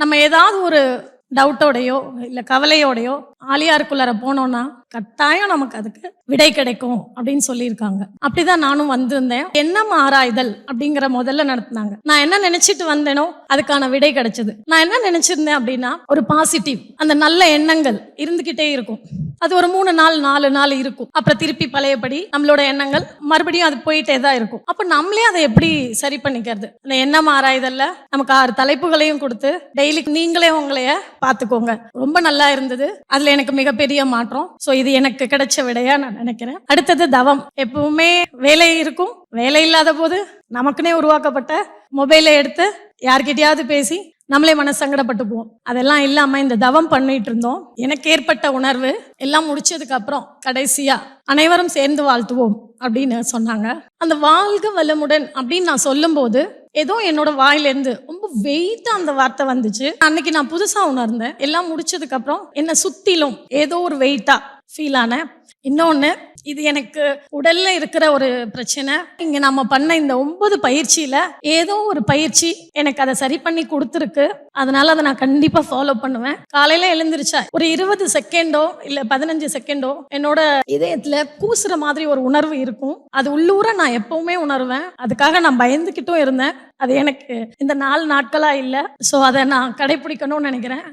நம்ம ஏதாவது ஒரு டவுட்டோடையோ இல்லை கவலையோடையோ ஆலியாருக்குள்ளார போனோம்னா கட்டாயம் நமக்கு அதுக்கு விடை கிடைக்கும் அப்படின்னு சொல்லியிருக்காங்க. அப்படிதான் நானும் வந்திருந்தேன். எண்ணம் ஆராய்தல் அப்படிங்கிற முதல்ல நடத்தினாங்க. நான் என்ன நினைச்சிட்டு வந்தேனோ அதுக்கான விடை கிடைச்சது. நான் என்ன நினைச்சிருந்தேன் அப்படின்னா ஒரு பாசிட்டிவ் அந்த நல்ல எண்ணங்கள் இருந்துகிட்டே இருக்கும். அது ஒரு மூணு நாள் நாலு நாள் இருக்கும். அப்புறம் திருப்பி பழையபடி நம்மளோட எண்ணங்கள் மறுபடியும் அது போயிட்டே தான் இருக்கும். அப்ப நம்மளே அதை எப்படி சரி பண்ணிக்கிறது? அந்த எண்ணம் ஆராய்தல்ல நமக்கு ஆறு தலைப்புகளையும் கொடுத்து டெய்லி நீங்களே உங்களைய பார்த்துக்கோங்க. ரொம்ப நல்லா இருந்தது. அதுல எனக்கு மிகப்பெரிய மாற்றம். சோ இது எனக்கு கிடைச்ச விடையா நான் நினைக்கிறேன். அடுத்தது தவம். எப்பவுமே வேலை இருக்கும். வேலை இல்லாத போது நமக்குனே உருவாக்கப்பட்ட மொபைலை எடுத்து யார்கிட்டயாவது பேசி நம்மளே மனசங்கடப்பட்டுக்குவோம் அதெல்லாம் இல்லாம இந்த தவம் பண்ணிட்டு இருந்தோம். எனக்கு ஏற்பட்ட உணர்வு எல்லாம் முடிச்சதுக்கு அப்புறம் கடைசியா அனைவரும் சேர்ந்து வாழ்த்துவோம் அப்படின்னு சொன்னாங்க. அந்த வாழ்க வளமுடன் அப்படின்னு நான் சொல்லும்போது ஏதோ என்னோட வாயிலேருந்து ரொம்ப வெயிட்டா அந்த வார்த்தை வந்துச்சு. அன்னைக்கு நான் புதுசா உணர்ந்தேன். எல்லாம் முடிச்சதுக்கு அப்புறம் என்ன சுத்திலும் ஏதோ ஒரு வெயிட்டா ஃபீல் ஆனேன். இன்னொன்னு இது எனக்கு உடல்ல இருக்கிற ஒரு பிரச்சனை. இங்க நம்ம பண்ண இந்த ஒன்பது பயிற்சியில ஏதோ ஒரு பயிற்சி எனக்கு அதை சரி பண்ணி கொடுத்துருக்கு. அதனால அதை நான் கண்டிப்பா ஃபாலோ பண்ணுவேன். காலையில எழுந்திருச்சா ஒரு இருபது செகண்டோ இல்ல பதினஞ்சு செகண்டோ என்னோட இதயத்துல கூசுற மாதிரி ஒரு உணர்வு இருக்கும். அது உள்ளூர நான் எப்பவுமே உணர்வேன். அதுக்காக நான் பயந்துகிட்டும் இருந்தேன். அது எனக்கு இந்த நாலு நாட்களா இல்ல. ஸோ அதை நான் கடைபிடிக்கணும்னு நினைக்கிறேன்.